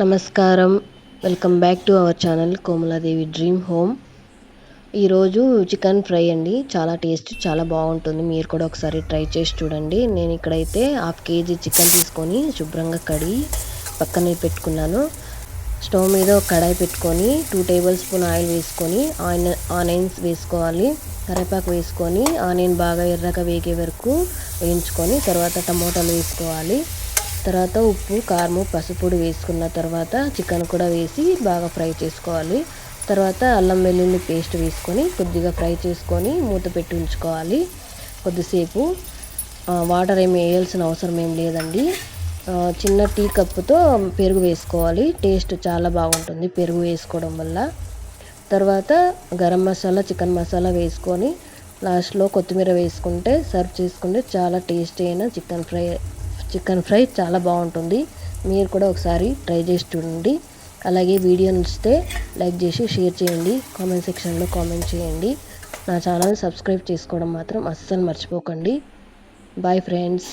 నమస్కారం. Welcome back to our channel Komaladevi dream home. ఈరోజు chicken fry అండి. చాలా టేస్ట్ చాలా బాగుంటుంది. మీరు కూడా ఒకసారి ట్రై చేసి చూడండి. నేను ఇక్కడైతే హాఫ్ కేజీ చికెన్ తీసుకొని శుభ్రంగా కడిగి పక్కనే పెట్టుకున్నాను. స్టవ్ మీద ఒక కడాయి పెట్టుకొని టూ టేబుల్ స్పూన్ ఆయిల్ వేసుకొని ఆయిల్ ఆనియన్స్ వేసుకోవాలి. కరివేపాకు వేసుకొని ఆనియన్ బాగా ఎర్రగా వేగే వరకు వేయించుకొని తర్వాత టమోటాలు వేసుకోవాలి. తర్వాత ఉప్పు కారము పసుపుడు వేసుకున్న తర్వాత చికెన్ కూడా వేసి బాగా ఫ్రై చేసుకోవాలి. తర్వాత అల్లం వెల్లుల్లి పేస్ట్ వేసుకొని కొద్దిగా ఫ్రై చేసుకొని మూత పెట్టి ఉంచుకోవాలి. కొద్దిసేపు వాటర్ ఏమి వేయాల్సిన అవసరం ఏం లేదండి. చిన్న టీ కప్పుతో పెరుగు వేసుకోవాలి. టేస్ట్ చాలా బాగుంటుంది పెరుగు వేసుకోవడం వల్ల. తర్వాత గరం మసాలా చికెన్ మసాలా వేసుకొని లాస్ట్లో కొత్తిమీర వేసుకుంటే సర్వ్ చేసుకుంటే చాలా టేస్టీ అయిన చికెన్ ఫ్రై చికెన్ ఫ్రై చాలా బాగుంటుంది. మీరు కూడా ఒకసారి ట్రై చేసి చూడండి. అలాగే వీడియో నచ్చితే లైక్ చేసి షేర్ చేయండి. కామెంట్ సెక్షన్లో కామెంట్ చేయండి. నా ఛానల్ సబ్స్క్రైబ్ చేసుకోవడం మాత్రం అస్సలు మర్చిపోకండి. Bye friends.